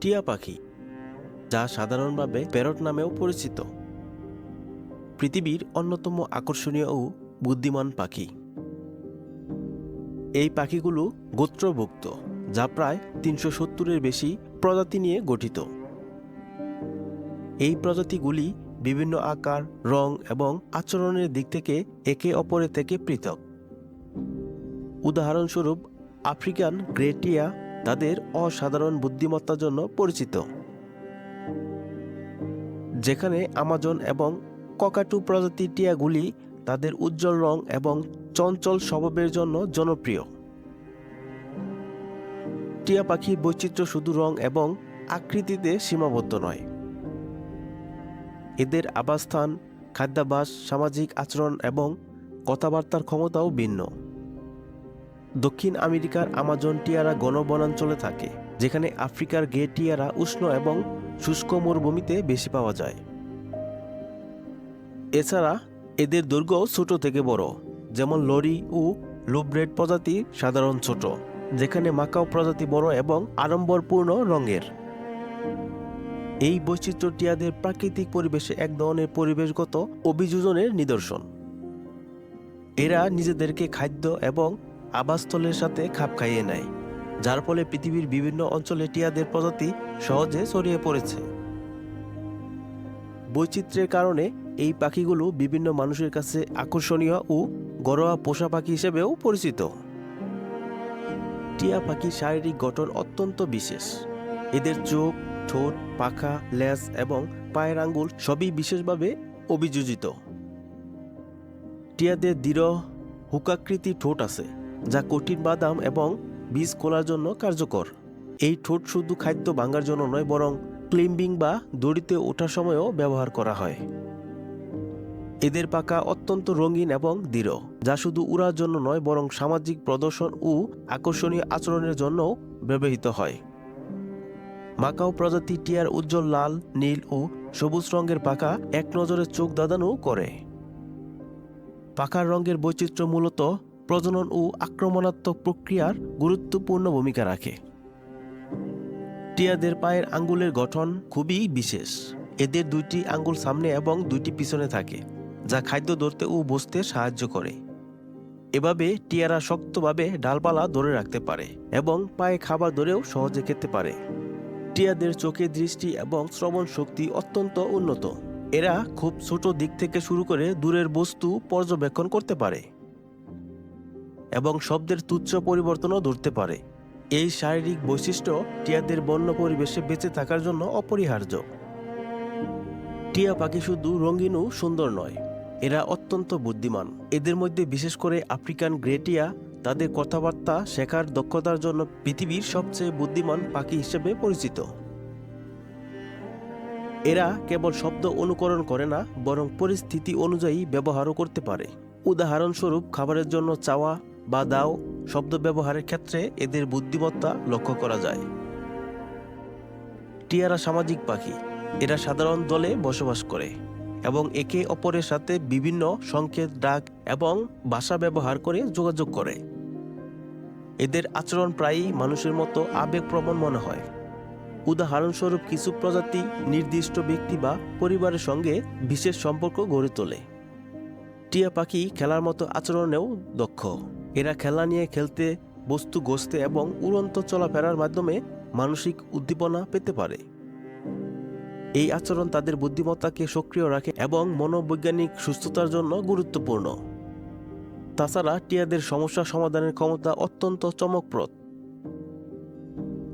টিয়া পাখি, যা সাধারণভাবে প্যারট নামেও পরিচিত। পৃথিবীর অন্যতম আকর্ষণীয় ও বুদ্ধিমান পাখি। এই পাখিগুলো গোত্রভুক্ত, যা প্রায় তিনশো সত্তরের বেশি প্রজাতি নিয়ে গঠিত। এই প্রজাতিগুলি বিভিন্ন আকার, রং এবং আচরণের দিক থেকে একে অপরের থেকে পৃথক। উদাহরণস্বরূপ, আফ্রিকান গ্রেটিয়া তাদের অসাধারণ বুদ্ধিমত্তার জন্য পরিচিত। যেখানে আমাজন এবং ককাটু প্রজাতির টিয়াগুলি তাদের উজ্জ্বল রং এবং চঞ্চল স্বভাবের জন্য জনপ্রিয়। টিয়া পাখির বৈচিত্র্য শুধু রং এবং আকৃতিতে সীমাবদ্ধ নয়। এদের আবাসস্থান, খাদ্যাভ্যাস, সামাজিক আচরণ এবং কথাবার্তার ক্ষমতাও ভিন্ন। দক্ষিণ আমেরিকার আমাজন টিয়ারা গণবনাঞ্চলে থাকে, যেখানে আফ্রিকার গে টিয়ারা উষ্ণ এবং শুষ্ক মরুভূমিতে বেশি পাওয়া যায়। এছাড়া এদের দৈর্ঘ্য ছোট থেকে বড়, যেমন লরি ও লুব্রেড প্রজাতি সাধারণ ছোট, যেখানে মাকাও প্রজাতি বড় এবং আড়ম্বরপূর্ণ রঙের। এই বৈচিত্র্য টিয়াদের প্রাকৃতিক পরিবেশে এক ধরনের পরিবেশগত অভিযোজনের নিদর্শন। এরা নিজেদেরকে খাদ্য এবং আবাসস্থলের সাথে খাপ খাইয়ে নেয়, যার ফলে পৃথিবীর বিভিন্ন অঞ্চলে টিয়াদের প্রজাতি সহজে ছড়িয়ে পড়েছে। বৈচিত্র্যের কারণে এই পাখিগুলো বিভিন্ন মানুষের কাছে আকর্ষণীয় ও ঘরোয়া পোষা পাখি হিসেবেও পরিচিত। টিয়া পাখির শারীরিক গঠন অত্যন্ত বিশেষ। এদের চোখ, ঠোঁট, পাখা লেজ এবং পায়ের আঙ্গুল সবই বিশেষভাবে অভিযোজিত। টিয়াদের দৃঢ়, হুকাকৃতি ঠোঁট আছে। যা কঠিন বাদাম এবং বীজ খোলার জন্য কার্যকর। এই ঠোঁট শুধু খাদ্য ভাঙার জন্য নয়, বরং ক্লিম্বিং বা দড়িতে ওঠার সময়ও ব্যবহার করা হয়। এদের পাকা অত্যন্ত রঙিন এবং দৃঢ়, যা শুধু উড়ার জন্য নয়, বরং সামাজিক প্রদর্শন ও আকর্ষণীয় আচরণের জন্যও ব্যবহৃত হয়। মাকাও প্রজাতি টিয়ার উজ্জ্বল লাল, নীল ও সবুজ রঙের পাকা এক নজরে চোখ দাদানো করে। পাখার রঙের বৈচিত্র্য মূলত প্রজনন ও আক্রমণাত্মক প্রক্রিয়ার গুরুত্বপূর্ণ ভূমিকা রাখে। টিয়াদের পায়ের আঙ্গুলের গঠন খুবই বিশেষ। এদের দুইটি আঙ্গুল সামনে এবং দুইটি পিছনে থাকে, যা খাদ্য ধরতে ও বসতে সাহায্য করে। এভাবে টিয়ারা শক্তভাবে ডালপালা ধরে রাখতে পারে এবং পায়ে খাবার ধরেও সহজে খেতে পারে। টিয়াদের চোখের দৃষ্টি এবং শ্রবণ শক্তি অত্যন্ত উন্নত। এরা খুব ছোট দিক থেকে শুরু করে দূরের বস্তু পর্যবেক্ষণ করতে পারে। এবং শব্দের তুচ্ছ পরিবর্তনও ধরতে পারে। এই শারীরিক বৈশিষ্ট্য টিয়াদের বন্য পরিবেশে বেঁচে থাকার জন্য অপরিহার্য। টিয়া পাখি শুধু রঙিন ও সুন্দর নয়, এরা অত্যন্ত বুদ্ধিমান। এদের মধ্যে বিশেষ করে আফ্রিকান গ্রেটিয়া তাদের কথাবার্তা শেখার দক্ষতার জন্য পৃথিবীর সবচেয়ে বুদ্ধিমান পাখি হিসেবে পরিচিত। এরা কেবল শব্দ অনুকরণ করে না, বরং পরিস্থিতি অনুযায়ী ব্যবহারও করতে পারে। উদাহরণস্বরূপ, খাবারের জন্য চাওয়া বা দাও শব্দ ব্যবহারের ক্ষেত্রে এদের বুদ্ধিমত্তা লক্ষ্য করা যায়। টিয়ারা সামাজিক পাখি। এরা সাধারণ দলে বসবাস করে এবং একে অপরের সাথে বিভিন্ন সংকেত, ডাক এবং ভাষা ব্যবহার করে যোগাযোগ করে। এদের আচরণ প্রায়ই মানুষের মতো আবেগপ্রবণ মনে হয়। উদাহরণস্বরূপ কিছু প্রজাতি, নির্দিষ্ট ব্যক্তি বা পরিবারের সঙ্গে বিশেষ সম্পর্ক গড়ে তোলে। টিয়া পাখি খেলার মতো আচরণেও দক্ষ। এরা খেলা নিয়ে খেলতে, বস্তু গসতে এবং উড়ন্ত চলাফেরার মাধ্যমে মানসিক উদ্দীপনা পেতে পারে। এই আচরণ তাদের বুদ্ধিমত্তাকে সক্রিয় রাখে এবং মনোবৈজ্ঞানিক সুস্থতার জন্য গুরুত্বপূর্ণ। তাছাড়া টিয়াদের সমস্যা সমাধানের ক্ষমতা অত্যন্ত চমকপ্রদ।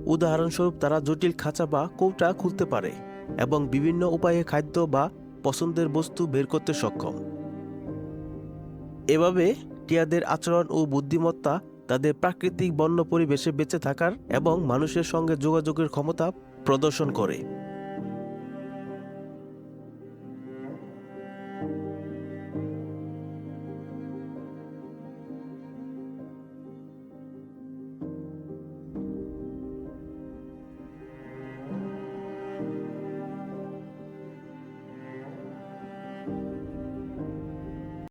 উদাহরণস্বরূপ তারা জটিল খাঁচা বা কৌটা খুলতে পারে এবং বিভিন্ন উপায়ে খাদ্য বা পছন্দের বস্তু বের করতে সক্ষম। এভাবে টিয়াদের আচরণ ও বুদ্ধিমত্তা তাদের প্রাকৃতিক বন্য পরিবেশে বেঁচে থাকার এবং মানুষের সঙ্গে যোগাযোগের ক্ষমতা প্রদর্শন করে।